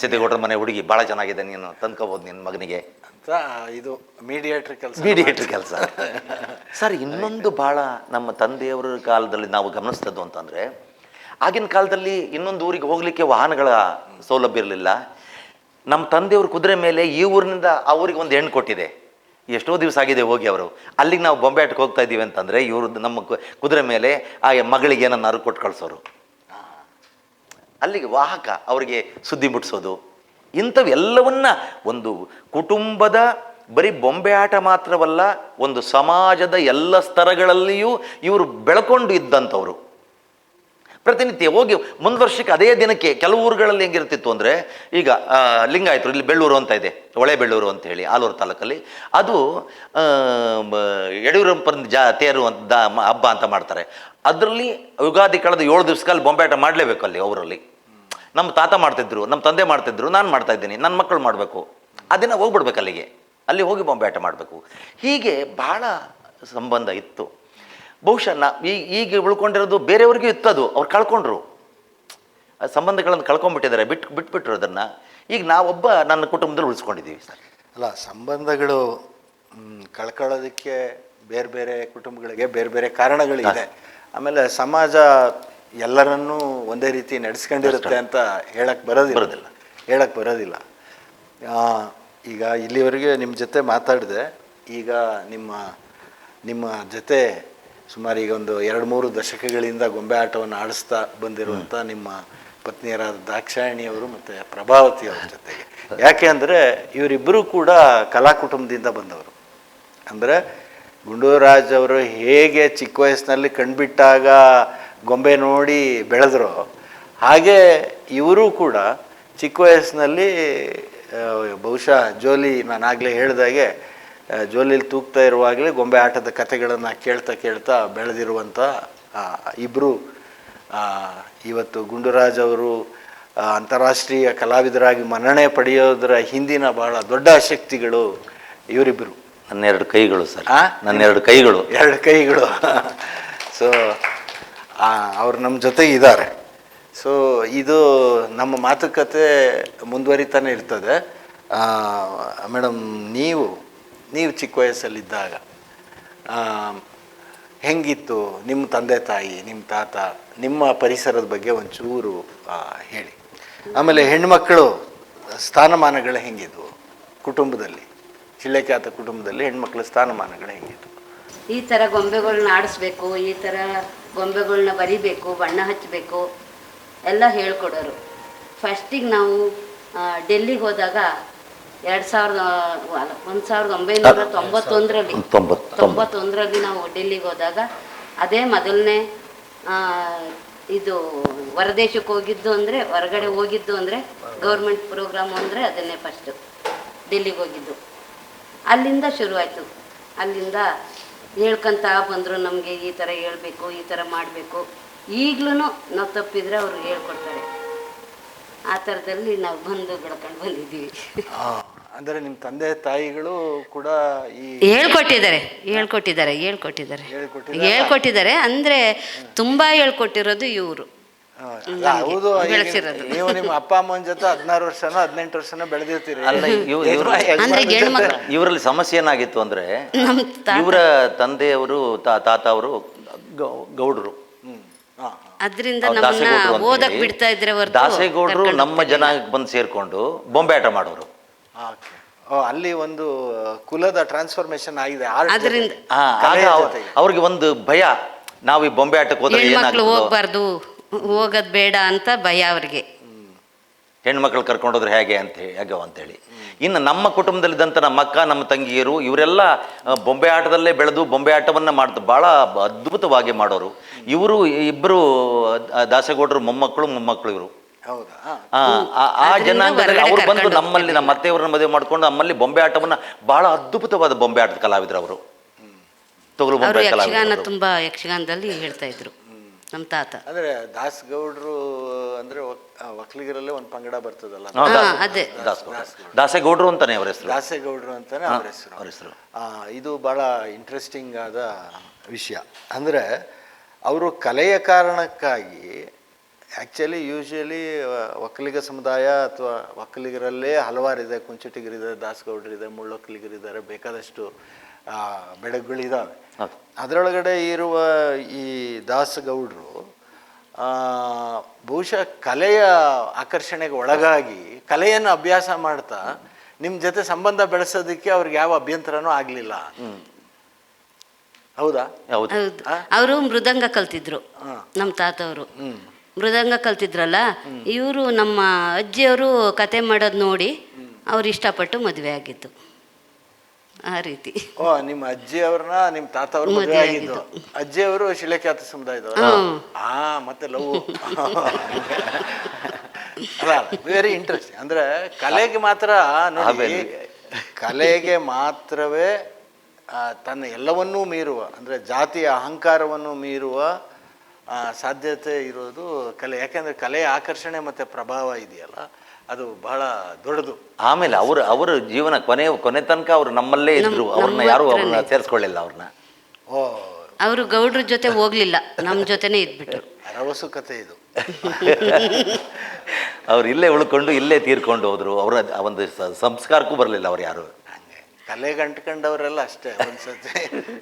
ಸಿದ್ದೇಗೌಡರ ಮನೆ ಹುಡುಗಿ ಭಾಳ ಚೆನ್ನಾಗಿದೆ ನೀನು ತಂದ್ಕೋಬೋದು ನಿನ್ನ ಮಗನಿಗೆ. ಅಂತ ಇದು ಮೀಡಿಯೇಟ್ರ್ ಕೆಲಸ. ಮೀಡಿಯೇಟ್ರ್ ಕೆಲಸ. ಸರ್ ಇನ್ನೊಂದು ಭಾಳ ನಮ್ಮ ತಂದೆಯವರ ಕಾಲದಲ್ಲಿ ನಾವು ಗಮನಿಸ್ತದ್ದು ಅಂತಂದರೆ ಆಗಿನ ಕಾಲದಲ್ಲಿ ಇನ್ನೊಂದು ಊರಿಗೆ ಹೋಗಲಿಕ್ಕೆ ವಾಹನಗಳ ಸೌಲಭ್ಯ ಇರಲಿಲ್ಲ. ನಮ್ಮ ತಂದೆಯವ್ರ ಕುದುರೆ ಮೇಲೆ ಈ ಊರಿನಿಂದ ಆ ಊರಿಗೆ ಒಂದು ಹೆಣ್ಣು ಕೊಟ್ಟಿದೆ. ಎಷ್ಟೋ ದಿವಸ ಆಗಿದೆ ಹೋಗಿ ಅವರು. ಅಲ್ಲಿಗೆ ನಾವು ಬೊಂಬೆ ಆಟಕ್ಕೆ ಹೋಗ್ತಾ ಇದ್ದೀವಿ ಅಂತಂದರೆ ಇವರು ನಮ್ಮ ಕುದುರೆ ಮೇಲೆ ಆ ಮಗಳಿಗೆ ಏನನ್ನಾರು ಕೊಟ್ಟು ಕಳಿಸೋರು. ಅಲ್ಲಿಗೆ ವಾಹಕ ಅವರಿಗೆ ಸುದ್ದಿ ಮುಟ್ಟಿಸೋದು ಇಂಥವೆಲ್ಲವನ್ನ ಒಂದು ಕುಟುಂಬದ ಬರೀ ಬೊಂಬೆ ಆಟ ಮಾತ್ರವಲ್ಲ, ಒಂದು ಸಮಾಜದ ಎಲ್ಲ ಸ್ತರಗಳಲ್ಲಿಯೂ ಇವರು ಬೆಳ್ಕೊಂಡು ಇದ್ದಂಥವ್ರು. ಪ್ರತಿನಿತ್ಯ ಹೋಗಿ ಮುಂದುವರ್ಷಕ್ಕೆ ಅದೇ ದಿನಕ್ಕೆ ಕೆಲವು ಊರುಗಳಲ್ಲಿ ಹೆಂಗಿರ್ತಿತ್ತು ಅಂದರೆ ಈಗ ಲಿಂಗಾಯತರು ಇಲ್ಲಿ ಬೆಳ್ಳೂರು ಅಂತ ಇದೆ ಒಳೆ ಬೆಳ್ಳೂರು ಅಂತ ಹೇಳಿ, ಆಲೂರು ತಾಲೂಕಲ್ಲಿ. ಅದು ಯಡಿಯೂರಪ್ಪನ ಜಾ, ತೇರು ಅಂತ ಹಬ್ಬ ಅಂತ ಮಾಡ್ತಾರೆ. ಅದರಲ್ಲಿ ಯುಗಾದಿ ಕಳೆದ ಏಳು ದಿವಸದಲ್ಲಿ ಬೊಂಬಾಟ ಮಾಡಲೇಬೇಕು ಅಲ್ಲಿ ಅವರಲ್ಲಿ ನಮ್ಮ ತಾತ ಮಾಡ್ತಿದ್ರು, ನಮ್ಮ ತಂದೆ ಮಾಡ್ತಿದ್ರು, ನಾನು ಮಾಡ್ತಾ ಇದ್ದೀನಿ ನನ್ನ ಮಕ್ಕಳು ಮಾಡಬೇಕು. ಅದನ್ನು ದಿನ ಹೋಗ್ಬಿಡ್ಬೇಕು ಅಲ್ಲಿಗೆ. ಅಲ್ಲಿ ಹೋಗಿ ಬೊಂಬಾಟ ಮಾಡಬೇಕು. ಹೀಗೆ ಬಹಳ ಸಂಬಂಧ ಇತ್ತು. ಬಹುಶಃ ನಾ ಈ ಈಗ ಉಳ್ಕೊಂಡಿರೋದು ಬೇರೆಯವ್ರಿಗೂ ಇತ್ತು ಅದು ಅವ್ರು ಕಳ್ಕೊಂಡ್ರು. ಆ ಸಂಬಂಧಗಳನ್ನು ಕಳ್ಕೊಂಡ್ಬಿಟ್ಟಿದ್ದಾರೆ ಬಿಟ್ಟು ಬಿಟ್ಬಿಟ್ರು ಅದನ್ನು. ಈಗ ನಾವೊಬ್ಬ ನನ್ನ ಕುಟುಂಬದಲ್ಲಿ ಉಳಿಸ್ಕೊಂಡಿದ್ದೀವಿ ಸರ್. ಅಲ್ಲ ಸಂಬಂಧಗಳು ಕಳ್ಕೊಳ್ಳೋದಕ್ಕೆ ಬೇರೆ ಬೇರೆ ಕುಟುಂಬಗಳಿಗೆ ಬೇರೆ ಬೇರೆ ಕಾರಣಗಳಿದೆ ಆಮೇಲೆ ಸಮಾಜ ಎಲ್ಲರನ್ನೂ ಒಂದೇ ರೀತಿ ನಡೆಸ್ಕೊಂಡಿರುತ್ತೆ ಅಂತ ಹೇಳಕ್ಕೆ ಬರೋದಿಲ್ಲ. ಬರೋದಿಲ್ಲ. ಹೇಳಕ್ ಬರೋದಿಲ್ಲ. ಈಗ ಇಲ್ಲಿವರೆಗೆ ನಿಮ್ಮ ಜೊತೆ ಮಾತಾಡಿದೆ ಈಗ ನಿಮ್ಮ ನಿಮ್ಮ ಜೊತೆ ಸುಮಾರು ಈಗ ಒಂದು ಎರಡು ಮೂರು ದಶಕಗಳಿಂದ ಗೊಂಬೆ ಆಟವನ್ನು ಆಡಿಸ್ತಾ ಬಂದಿರುವಂಥ ನಿಮ್ಮ ಪತ್ನಿಯರಾದ ದಾಕ್ಷಾಯಣಿಯವರು ಮತ್ತು ಪ್ರಭಾವತಿ ಅವರ ಜೊತೆಗೆ. ಯಾಕೆ ಅಂದರೆ ಇವರಿಬ್ಬರು ಕೂಡ ಕಲಾ ಕುಟುಂಬದಿಂದ ಬಂದವರು. ಅಂದರೆ ಗುಂಡೂರಾಜ್ ಅವರು ಹೇಗೆ ಚಿಕ್ಕ ವಯಸ್ಸಿನಲ್ಲಿ ಕಣ್ಬಿಟ್ಟಾಗ ಗೊಂಬೆ ನೋಡಿ ಬೆಳೆದ್ರು. ಹಾಗೆ ಇವರು ಕೂಡ ಚಿಕ್ಕ ವಯಸ್ಸಿನಲ್ಲಿ ಬಹುಶಃ ಜೋಲಿ ನಾನು ಆಗಲೇ ಹೇಳ್ದಾಗೆ ಜೋಲಿಲಿ ತೂಗ್ತಾ ಇರುವಾಗಲೇ ಗೊಂಬೆ ಆಟದ ಕಥೆಗಳನ್ನು ಕೇಳ್ತಾ ಕೇಳ್ತಾ ಬೆಳೆದಿರುವಂಥ ಇಬ್ಬರು ಇವತ್ತು ಗುಂಡುರಾಜ್ ಅವರು ಅಂತಾರಾಷ್ಟ್ರೀಯ ಕಲಾವಿದರಾಗಿ ಮನ್ನಣೆ ಪಡೆಯೋದರ ಹಿಂದಿನ ಬಹಳ ದೊಡ್ಡ ಶಕ್ತಿಗಳು ಇವರಿಬ್ಬರು ನನ್ನೆರಡು ಕೈಗಳು ಸರ್? ನನ್ನೆರಡು ಕೈಗಳು. ಎರಡು ಕೈಗಳು. ಸೊ ಅವರು ನಮ್ಮ ಜೊತೆ ಇದ್ದಾರೆ. ಸೊ ಇದು ನಮ್ಮ ಮಾತುಕತೆ ಮುಂದುವರಿತಾನೆ ಇರ್ತದೆ. ಮೇಡಮ್ ನೀವು ನೀವು ಚಿಕ್ಕ ವಯಸ್ಸಲ್ಲಿದ್ದಾಗ ಹೆಂಗಿತ್ತು ನಿಮ್ಮ ತಂದೆ ತಾಯಿ, ನಿಮ್ಮ ತಾತ, ನಿಮ್ಮ ಪರಿಸರದ ಬಗ್ಗೆ ಒಂಚೂರು ಹೇಳಿ. ಆಮೇಲೆ ಹೆಣ್ಮಕ್ಕಳು ಸ್ಥಾನಮಾನಗಳು ಹೆಂಗಿದ್ವು? ಕುಟುಂಬದಲ್ಲಿ ಚಿಳ್ಳೆಖ್ಯಾತ ಕುಟುಂಬದಲ್ಲಿ ಹೆಣ್ಮಕ್ಳ ಸ್ಥಾನಮಾನಗಳು ಹೆಂಗಿದ್ವು? ಈ ಥರ ಗೊಂಬೆಗಳನ್ನ ಆಡಿಸ್ಬೇಕು, ಈ ಥರ ಗೊಂಬೆಗಳನ್ನ ಬರಿಬೇಕು, ಬಣ್ಣ ಹಚ್ಚಬೇಕು ಎಲ್ಲ ಹೇಳ್ಕೊಡೋರು. ಫಸ್ಟಿಗೆ ನಾವು ಡೆಲ್ಲಿಗೆ ಹೋದಾಗ ಎರಡು ಸಾವಿರದ ಒಂದು ಸಾವಿರದ ಒಂಬೈನೂರ ತೊಂಬತ್ತೊಂದರಲ್ಲಿ ತೊಂಬತ್ತೊಂದರಲ್ಲಿ ನಾವು ಡೆಲ್ಲಿಗೆ ಹೋದಾಗ ಅದೇ ಮೊದಲನೇ ಇದು ಹೊರದೇಶಕ್ಕೆ ಹೋಗಿದ್ದು ಅಂದರೆ ಹೊರಗಡೆ ಹೋಗಿದ್ದು ಅಂದರೆ ಗೌರ್ಮೆಂಟ್ ಪ್ರೋಗ್ರಾಮು ಅಂದರೆ ಅದನ್ನೇ ಫಸ್ಟು ಡೆಲ್ಲಿಗೆ ಹೋಗಿದ್ದು. ಅಲ್ಲಿಂದ ಶುರುವಾಯಿತು. ಅಲ್ಲಿಂದ ಹೇಳ್ಕೊಂತ ಬಂದರು ನಮಗೆ ಈ ಥರ ಹೇಳಬೇಕು ಈ ಥರ ಮಾಡಬೇಕು. ಈಗಲೂ ನಾವು ತಪ್ಪಿದ್ರೆ ಅವರು ಹೇಳ್ಕೊಡ್ತಾರೆ. ಆ ಥರದಲ್ಲಿ ನಾವು ಬಂದು ಬೆಳ್ಕೊಂಡು ಬಂದಿದ್ದೀವಿ. ಆ, ಅಂದ್ರೆ ನಿಮ್ಮ ತಂದೆ ತಾಯಿಗಳು ಕೂಡ ಈ ಹೇಳ್ಕೊಟ್ಟಿದ್ದಾರೆ ಹೇಳ್ಕೊಟ್ಟಿದ್ದಾರೆ ಹೇಳ್ಕೊಟ್ಟಿದ್ದಾರೆ. ಹೇಳ್ಕೊಟ್ಟಿದ್ದಾರೆ? ಅಂದ್ರೆ ತುಂಬಾ ಹೇಳ್ಕೊಟ್ಟಿರೋದು ಇವರು. ಹೌದು ನೀವು ನಿಮ್ಮ ಅಪ್ಪ ಅಮ್ಮನ ಜೊತೆ ಹದಿನಾರು ವರ್ಷನೋ ಹದಿನೆಂಟು ವರ್ಷನೋ ಬೆಳೆದಿರ್ತೀರಿ. ಅಲ್ಲ ಇವರಲ್ಲಿ ಸಮಸ್ಯೆ ಏನಾಗಿತ್ತು ಅಂದ್ರೆ ಇವರ ತಂದೆಯವರು ತಾತ ಅವರು ಗೌಡರು. ಅದರಿಂದ ನಮ್ಮನ್ನ ಓದಕ್ ಬಿಡ್ತಾ ಇದ್ರೆ ಹೊರ್ತು ದಾಸೇಗೌಡರು ನಮ್ಮ ಜನಾಂಗಕ್ಕೆ ಬಂದು ಸೇರ್ಕೊಂಡು ಬೊಂಬೆ ಆಟ ಮಾಡೋರು. ಅಲ್ಲಿ ಒಂದು ಕುಲದ ಟ್ರಾನ್ಸ್ಫಾರ್ಮೇಶನ್ ಆಗಿದೆ ಅದರಿಂದ. ಅವ್ರಿಗೆ ಒಂದು ಭಯ. ನಾವು ಈ ಬೊಂಬೆ ಆಟಕ್ಕೆ ಹೋದ್ರೆ ಹೋಗ್ಬಾರ್ದು ಹೋಗೋದ್ ಬೇಡ ಅಂತ ಭಯ ಅವ್ರಿಗೆ. ಹೆಣ್ಮಕ್ಳು ಕರ್ಕೊಂಡೋದ್ರೆ ಹೇಗೆ ಅಂತ ಹೇಳಿ ಹೇಗೆ ಅಂತೇಳಿ ಇನ್ನು ನಮ್ಮ ಕುಟುಂಬದಲ್ಲಿದ್ದಂಥ ನಮ್ಮ ಅಕ್ಕ ನಮ್ಮ ತಂಗಿಯರು ಇವರೆಲ್ಲ ಬೊಂಬೆ ಆಟದಲ್ಲೇ ಬೆಳೆದು ಬೊಂಬೆ ಆಟವನ್ನು ಮಾಡ್ತು ಭಾಳ ಅದ್ಭುತವಾಗಿ ಮಾಡೋರು. ಇವರು ಇಬ್ಬರು ದಾಸೇಗೌಡರು ಮೊಮ್ಮಕ್ಕಳು ಮೊಮ್ಮಕ್ಕಳು ಇವರು. ಹೌದಾ? ಆ, ಜನಾಂಗದಲ್ಲಿ ಅವ್ರು ಬಂದು ನಮ್ಮಲ್ಲಿ ನಮ್ಮ ಅತ್ತೆಯವ್ರನ್ನ ಮದುವೆ ಮಾಡ್ಕೊಂಡು ನಮ್ಮಲ್ಲಿ ಬೊಂಬೆ ಆಟವನ್ನು ಭಾಳ ಅದ್ಭುತವಾದ ಬೊಂಬೆ ಆಟದ ಕಲಾವಿದರು ಅವರು. ತೊಗಲು ಬೊಂಬೆ ಕಲಾವಿದರು ತುಂಬಾ ಯಕ್ಷಗಾನದಲ್ಲಿ ಹೇಳ್ತಾ ಇದ್ರು. ನಮ್ಮ ತಾತ. ಅಂದ್ರೆ ದಾಸ್ ಗೌಡ್ರು ಅಂದ್ರೆ ಒಕ್ಕಲಿಗರಲ್ಲೇ ಒಂದು ಪಂಗಡ ಬರ್ತದಲ್ಲ? ಹಾ, ದಾಸ- ಹಾ, ಅದೇ. ದಾಸಗೌಡ ದಾಸೇಗೌಡರು. ಅಂತಾನೆ ಅವರ ಹೆಸರು. ದಾಸೇಗೌಡ್ರು ಅಂತಾನೆ ಅವ್ರ ಹೆಸರು. ಅವ್ರ ಹೆಸರು. ಆ, ಇದು ಭಾಳ ಇಂಟ್ರೆಸ್ಟಿಂಗ್ ಆದ ವಿಷಯ. ಅಂದ್ರೆ ಅವರು ಕಲೆಯ ಕಾರಣಕ್ಕಾಗಿ ಆ್ಯಕ್ಚುಲಿ ಯೂಶ್ವಲಿ ಒಕ್ಕಲಿಗ ಸಮುದಾಯ ಅಥವಾ ಒಕ್ಕಲಿಗರಲ್ಲೇ ಹಲವಾರಿದೆ ಕುಂಚಿಟಿಗರಿದೆ ದಾಸಗೌಡರಿದ್ದಾರೆ ಮುಳ್ಳೊಕ್ಕಲಿಗರಿದ್ದಾರೆ ಬೇಕಾದಷ್ಟು ಬೆಳಗುಗಳಿದ್ದಾವೆ ಇದ್ದಾವೆ ಅದರೊಳಗಡೆ ಇರುವ ಈ ದಾಸಗೌಡರು ಆ, ಬಹುಶಃ ಕಲೆಯ ಆಕರ್ಷಣೆಗೆ ಒಳಗಾಗಿ ಕಲೆಯನ್ನು ಅಭ್ಯಾಸ ಮಾಡ್ತಾ ನಿಮ್ಮ ಜೊತೆ ಸಂಬಂಧ ಬೆಳೆಸೋದಕ್ಕೆ ಅವ್ರಿಗೆ ಯಾವ ಅಭ್ಯಂತರನೂ ಆಗಲಿಲ್ಲ. ಹೌದಾ? ಹೌದು. ಹೌದು. ಅವರು ಮೃದಂಗ ಕಲ್ತಿದ್ರು ನಮ್ಮ ತಾತವರು. ಮೃದಂಗ ಕಲ್ತಿದ್ರಲ್ಲ ಇವರು ನಮ್ಮ ಅಜ್ಜಿಯವರು ಕತೆ ಮಾಡೋದು ನೋಡಿ ಅವ್ರು ಇಷ್ಟಪಟ್ಟು ಮದುವೆ ಆಗಿದ್ದು. ಆ ರೀತಿ. ಓ ನಿಮ್ಮ ಅಜ್ಜಿಯವ್ರನ್ನ ನಿಮ್ಮ ತಾತವ್ರ ಮದುವೆ ಆಗಿದ್ದು. ಅಜ್ಜಿಯವರು ಶಿಲೆಖ್ಯಾತ ಸಮುದಾಯದವರು. ಆ ಮತ್ತೆ ಲವ್. ವೆರಿ ಇಂಟ್ರೆಸ್ಟಿಂಗ್ ಅಂದ್ರೆ ಕಲೆಗೆ ಮಾತ್ರ ನೋಡಿ ಕಲೆಗೆ ಮಾತ್ರವೇ ಆ, ತನ್ನ ಎಲ್ಲವನ್ನೂ ಮೀರುವ ಅಂದ್ರೆ ಜಾತಿಯ ಅಹಂಕಾರವನ್ನು ಮೀರುವ ಆ, ಸಾಧ್ಯತೆ ಇರೋದು ಕಲೆ. ಯಾಕೆಂದ್ರೆ ಕಲೆಯ ಆಕರ್ಷಣೆ ಮತ್ತೆ ಪ್ರಭಾವ ಇದೆಯಲ್ಲ. ಅದು ಬಹಳ ದೊಡ್ಡದು. ಆಮೇಲೆ ಅವರು ಅವರ ಜೀವನ ಕೊನೆ ಕೊನೆ ತನಕ ಅವರು ನಮ್ಮಲ್ಲೇ ಇದ್ರು. ಅವ್ರನ್ನ ಯಾರು ಅವ್ರನ್ನ ಸೇರಿಸ್ಕೊಳ್ಳಿಲ್ಲ ಅವ್ರನ್ನ. ಓ. ಅವರು ಗೌಡ್ರ ಜೊತೆ ಹೋಗ್ಲಿಲ್ಲ. ನಮ್ಮ ಜೊತೆನೇ ಇದ್ಬಿಟ್ರು. ರವಸು ಕಥೆ ಇದು. ಅವ್ರು ಇಲ್ಲೇ ಉಳ್ಕೊಂಡು ಇಲ್ಲೇ ತೀರ್ಕೊಂಡು ಹೋದ್ರು. ಅವರ ಆ ಒಂದು ಸಂಸ್ಕಾರಕ್ಕೂ ಬರಲಿಲ್ಲ ಅವ್ರು ಯಾರು. ಹಂಗೆ. ಕಲೆಗೆ ಅಂಟ್ಕೊಂಡವರೆಲ್ಲ ಅಷ್ಟೇ. ಒಂದ್ಸತಿ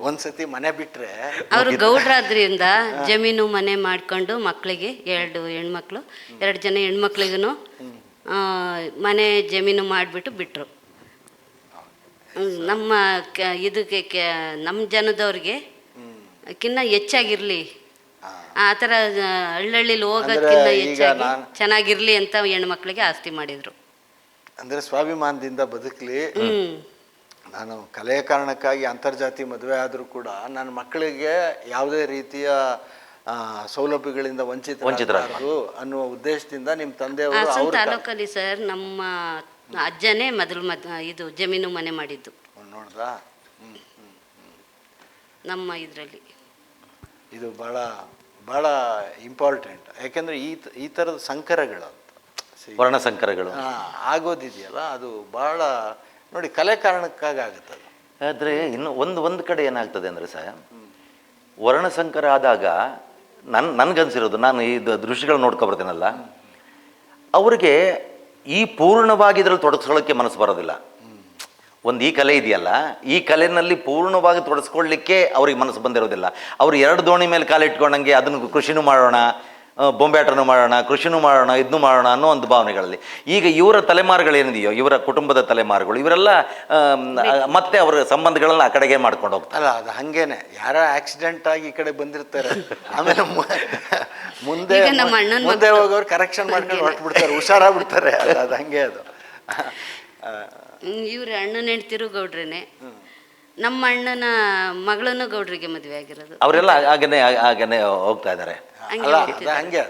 ಒಂದ್ಸತಿ ಮನೆ ಬಿಟ್ರೆ. ಅವರು ಗೌಡ್ರಾದ್ರಿಂದ ಜಮೀನು ಮನೆ ಮಾಡ್ಕೊಂಡು ಮಕ್ಕಳಿಗೆ ಎರಡು ಹೆಣ್ಮಕ್ಳು ಎರಡು ಜನ ಹೆಣ್ಮಕ್ಳಿಗೂ ಮನೆ ಜಮೀನು ಮಾಡಿಬಿಟ್ಟು ಬಿಟ್ಟರು ನಮ್ಮ ಕ- ಇದಕ್ಕೆ ಕೆ ನಮ್ಮ ಜನದವ್ರಿಗೆ ಕಿನ್ನ ಹೆಚ್ಚಾಗಿರಲಿ. ಆ ಥರ ಹಳ್ಳಳ್ಳಿಲಿ ಹೋಗೋದಕ್ಕಿಂತ ಹೆಚ್ಚಾಗಿ ಚೆನ್ನಾಗಿರಲಿ ಅಂತ ಹೆಣ್ಮಕ್ಳಿಗೆ ಆಸ್ತಿ ಮಾಡಿದ್ರು. ಅಂದರೆ ಸ್ವಾಭಿಮಾನದಿಂದ ಬದುಕಲಿ. ನಾನು ಕಲೆಯ ಕಾರಣಕ್ಕಾಗಿ ಅಂತರ್ಜಾತಿ ಮದುವೆ ಆದರೂ ಕೂಡ ನನ್ನ ಮಕ್ಕಳಿಗೆ ಯಾವುದೇ ರೀತಿಯ ಸೌಲಭ್ಯಗಳಿಂದ ವಂಚಿತ ವಂಚಿತರಾಗಬಾರ್ದು. ಅನ್ನುವ ಉದ್ದೇಶದಿಂದ ನಿಮ್ಮ ತಂದೆಯವರು ಹಾಸನ ಅವ್ರ ತಾಲೂಕಲ್ಲಿ ಸರ್ ನಮ್ಮ ಅಜ್ಜನೇ ಮೊದಲು ಮದ್ ಇದು ಜಮೀನು ಮನೆ ಮಾಡಿದ್ದು. ನೋಡ್ದಾ? ಹ್ಮ್. ನಮ್ಮ ಇದರಲ್ಲಿ. ಇದು ಭಾಳ ಭಾಳ ಇಂಪಾರ್ಟೆಂಟ್ ಯಾಕೆಂದರೆ ಈ ತ- ಈ ಥರದ ಸಂಕರಗಳು ಅಂತ. ವರ್ಣ ಸಂಕರಗಳು. ಆಗೋದಿದೆಯಲ್ಲ ಅದು ಭಾಳ ನೋಡಿ ಕಲೆ ಕಾರಣಕ್ಕಾಗಿ ಆಗುತ್ತೆ ಅದು ಆದರೆ ಇನ್ನು ಒಂದು ಒಂದು ಕಡೆ ಏನಾಗ್ತದೆ ಅಂದರೆ ಸಹ ವರ್ಣಸಂಕರ ಆದಾಗ ನನ್ನ ನನಗನ್ಸಿರೋದು, ನಾನು ಈ ದೃಶ್ಯಗಳು ನೋಡ್ಕೊಬರ್ತೀನಲ್ಲ ಅವರಿಗೆ ಈ ಪೂರ್ಣವಾಗಿ ಇದರಲ್ಲಿ ತೊಡಗಿಸ್ಕೊಳ್ಳೋಕ್ಕೆ ಮನಸ್ಸು ಬರೋದಿಲ್ಲ. ಒಂದು ಈ ಕಲೆ ಇದೆಯಲ್ಲ, ಈ ಕಲೆನಲ್ಲಿ ಪೂರ್ಣವಾಗಿ ತೊಡಗಿಸ್ಕೊಳ್ಳಿಕ್ಕೆ ಅವ್ರಿಗೆ ಮನಸ್ಸು ಬಂದಿರೋದಿಲ್ಲ. ಅವ್ರು ಎರಡು ದೋಣಿ ಮೇಲೆ ಕಾಲಿಟ್ಕೊಂಡಂಗೆ ಅದನ್ನು ಕೃಷಿನೂ ಮಾಡೋಣ ಆ, ಮಾಡೋಣ ಕೃಷಿನೂ ಮಾಡೋಣ ಇದನ್ನು ಮಾಡೋಣ ಅನ್ನೋ ಒಂದು ಭಾವನೆಗಳಲ್ಲಿ. ಈಗ ಇವರ ತಲೆಮಾರುಗಳೇನಿದೆಯೋ ಇವರ ಕುಟುಂಬದ ತಲೆಮಾರುಗಳು ಇವರೆಲ್ಲ ಮತ್ತೆ ಅವರ ಸಂಬಂಧಗಳನ್ನ ಆ ಕಡೆಗೆ ಮಾಡ್ಕೊಂಡು ಹೋಗ್ತಾರೆ. ಅಲ್ಲ ಅದು ಹಂಗೇನೆ. ಯಾರ ಆಕ್ಸಿಡೆಂಟ್ ಆಗಿ ಈ ಕಡೆ ಬಂದಿರ್ತಾರೆ? ಆಮೇಲೆ ಮುಂದೆ ನಮ್ಮ ಅಣ್ಣನ್ ಮುಂದೆ ಹೋಗೋರು ಕರೆಕ್ಷನ್ ಮಾಡ್ಕೊಂಡು ಹೊರಟ್ಬಿಡ್ತಾರೆ ಹುಷಾರಾಗ್ಬಿಡ್ತಾರೆ. ಅದು ಅದು ಹಂಗೆ ಅದು. ಇವ್ರ ಅಣ್ಣನ ಹೆಂಡ್ತಿರು ಗೌಡ್ರೇನೆ. ನಮ್ಮ ಅಣ್ಣನ ಮಗಳನ್ನು ಗೌಡ್ರಿಗೆ ಮದುವೆ ಆಗಿರೋದು. ಅವರೆಲ್ಲ ಹಾಗೇನೆ ಹಾಗೇನೆ ಹೋಗ್ತಾ ಇದ್ದಾರೆ. ಹಂಗೆ ಅಲ್ಲ ಅದು ಹಂಗೆ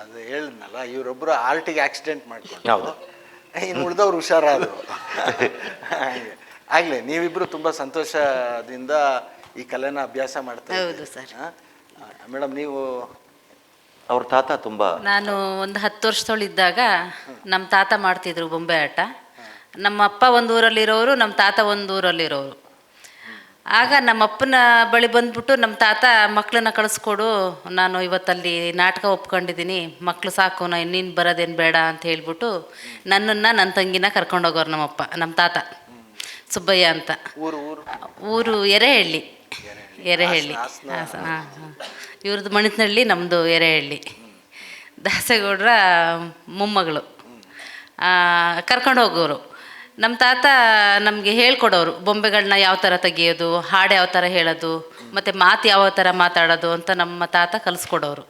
ಅದು ಹೇಳಿದ್ನಲ್ಲ ಇವರೊಬ್ಬರು ಆರ್ಟಿಗೆ ಆಕ್ಸಿಡೆಂಟ್ ಮಾಡ್ಕೊಂಡು ಹೌದು. ಇನ್ನು ಉಳಿದವ್ರು ಹುಷಾರಾದ್ರು. ಹಾಗೆ. ಆಗ್ಲಿ ನೀವಿಬ್ರು ತುಂಬಾ ಸಂತೋಷದಿಂದ ಈ ಕಲೆನ ಅಭ್ಯಾಸ ಮಾಡ್ತಾ ಹೌದು ಸರ್. ಮೇಡಮ್ ನೀವು ಅವ್ರ ತಾತ ತುಂಬ ನಾನು ಒಂದು ಹತ್ತು ವರ್ಷದೊಳಿದ್ದಾಗ ನಮ್ಮ ತಾತ ಮಾಡ್ತಿದ್ರು ಬೊಂಬೆ ಆಟ. ನಮ್ಮ ಅಪ್ಪ ಒಂದು ಊರಲ್ಲಿರೋರು ನಮ್ಮ ತಾತ ಒಂದು ಊರಲ್ಲಿರೋರು. ಆಗ ನಮ್ಮ ಅಪ್ಪನ ಬಳಿ ಬಂದ್ಬಿಟ್ಟು ನಮ್ಮ ತಾತ ಮಕ್ಕಳನ್ನ ಕಳಿಸ್ಕೊಡು ನಾನು ಇವತ್ತಲ್ಲಿ ನಾಟಕ ಒಪ್ಕೊಂಡಿದ್ದೀನಿ ಮಕ್ಕಳು ಸಾಕು ನಾ ಇನ್ನೇನು ಬರೋದೇನು ಬೇಡ ಅಂತ ಹೇಳ್ಬಿಟ್ಟು ನನ್ನನ್ನು ನನ್ನ ತಂಗಿನ ಕರ್ಕೊಂಡೋಗೋರು ನಮ್ಮಪ್ಪ ನಮ್ಮ ತಾತ. ಸುಬ್ಬಯ್ಯ ಅಂತ. ಊರು ಎರೆಹಳ್ಳಿ. ಎರೆಹಳ್ಳಿ. ಹಾಂ ಇವ್ರದ್ದು ಮಣಿತನಹಳ್ಳಿ ನಮ್ಮದು ಎರೆಹಳ್ಳಿ. ದಾಸೇಗೌಡರ ಮೊಮ್ಮಗಳು. ಕರ್ಕೊಂಡು ಹೋಗೋರು ನಮ್ಮ ತಾತ ನಮಗೆ ಹೇಳ್ಕೊಡೋರು ಬೊಂಬೆಗಳನ್ನ ಯಾವ ಥರ ತೆಗೆಯೋದು, ಹಾಡು ಯಾವ ಥರ ಹೇಳೋದು, ಮತ್ತು ಮಾತು ಯಾವ ಥರ ಮಾತಾಡೋದು ಅಂತ ನಮ್ಮ ತಾತ ಕಲಿಸ್ಕೊಡೋರು.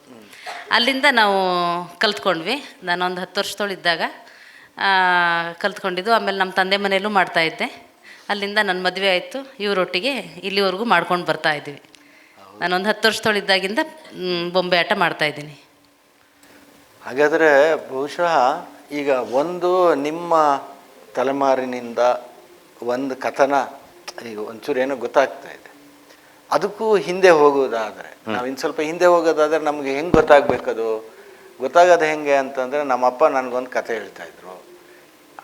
ಅಲ್ಲಿಂದ ನಾವು ಕಲ್ತ್ಕೊಂಡ್ವಿ. ನಾನೊಂದು ಹತ್ತು ವರ್ಷದೊಳಿದ್ದಾಗ ಕಲ್ತ್ಕೊಂಡಿದ್ದು. ಆಮೇಲೆ ನಮ್ಮ ತಂದೆ ಮನೆಯಲ್ಲೂ ಮಾಡ್ತಾಯಿದ್ದೆ ಅಲ್ಲಿಂದ ನನ್ನ ಮದುವೆ ಆಯಿತು. ಇವರೊಟ್ಟಿಗೆ ಇಲ್ಲಿವರೆಗೂ ಮಾಡ್ಕೊಂಡು ಬರ್ತಾ ಇದ್ದೀವಿ. ನಾನೊಂದು ಹತ್ತು ವರ್ಷದೊಳಿದ್ದಾಗಿಂದ ಬೊಂಬೆ ಆಟ ಮಾಡ್ತಾಯಿದ್ದೀನಿ ಹಾಗಾದರೆ ಬಹುಶಃ ಈಗ ಒಂದು ನಿಮ್ಮ ತಲೆಮಾರಿನಿಂದ ಒಂದು ಕಥನ ಈಗ ಒಂಚೂರೇನೋ ಏನೋ ಗೊತ್ತಾಗ್ತಾ ಇದೆ. ಅದಕ್ಕೂ ಹಿಂದೆ ಹೋಗೋದಾದರೆ ನಾವು ಇನ್ನು ಸ್ವಲ್ಪ ಹಿಂದೆ ಹೋಗೋದಾದರೆ ನಮಗೆ ಹೆಂಗೆ ಗೊತ್ತಾಗಬೇಕದು? ಗೊತ್ತಾಗೋದು ಹೆಂಗೆ ಅಂತಂದರೆ ನಮ್ಮಪ್ಪ ನನಗೊಂದು ಕತೆ ಹೇಳ್ತಾಯಿದ್ರು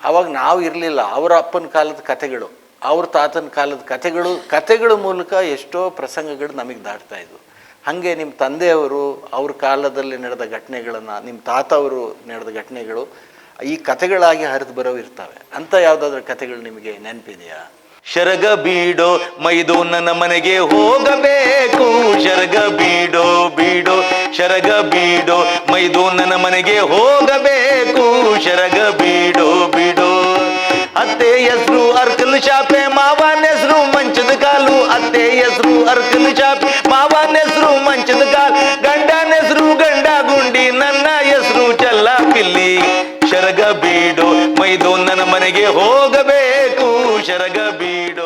ಅವಾಗ ನಾವು ಇರಲಿಲ್ಲ ಅವರ ಅಪ್ಪನ ಕಾಲದ ಕಥೆಗಳು ಅವ್ರ ತಾತನ ಕಾಲದ ಕತೆಗಳು ಕತೆಗಳ ಮೂಲಕ ಎಷ್ಟೋ ಪ್ರಸಂಗಗಳು ನಮಗೆ ದಾಟ್ತಾ ಇದ್ವು. ಹಾಗೆ ನಿಮ್ಮ ತಂದೆಯವರು ಅವ್ರ ಕಾಲದಲ್ಲಿ ನಡೆದ ಘಟನೆಗಳನ್ನು ನಿಮ್ಮ ತಾತ ಅವರು ನಡೆದ ಘಟನೆಗಳು ಈ ಕಥೆಗಳಾಗಿ ಹರಿದು ಬರೋ ಇರ್ತವೆ. ಅಂತ ಯಾವುದಾದ್ರೂ ಕಥೆಗಳು ನಿಮಗೆ ನೆನಪಿದೆಯಾ? ಶರಗ ಬೀಡೋ ಮೈದು ನನ್ನ ಮನೆಗೆ ಹೋಗಬೇಕು. ಶರಗ ಬೀಡೋ ಬೀಡೋ, ಶರಗ ಬೀಡೋ ಮೈದು ನನ್ನ ಮನೆಗೆ ಹೋಗಬೇಕು. ಶರಗ ಬೀಡೋ ಬೀಡೋ. ಅತ್ತೆ ಹೆಸರು ಅರ್ಕಲ್ ಶಾಪೆ, ಮಾವನ ಹೆಸರು ಮಂಚದ ಕಾಲು. ಅತ್ತೆ ಹೆಸರು ಅರ್ಕಲ್ ಶಾಪೆ, ಮಾವನ ಹೆಸರು ಮಂಚದ ಕಾಲು. ಗಂಡನ ಹೆಸರು ಗಂಡ ಗುಂಡಿ, ನನ್ನ ಹೆಸರು ಚಲ್ಲ ಪಿಲ್ಲಿ ಶರಗ ಬೀಡು ಮೈದು ನನ್ನ ಮನೆಗೆ ಹೋಗಬೇಕು ಶರಗ ಬೀಡು.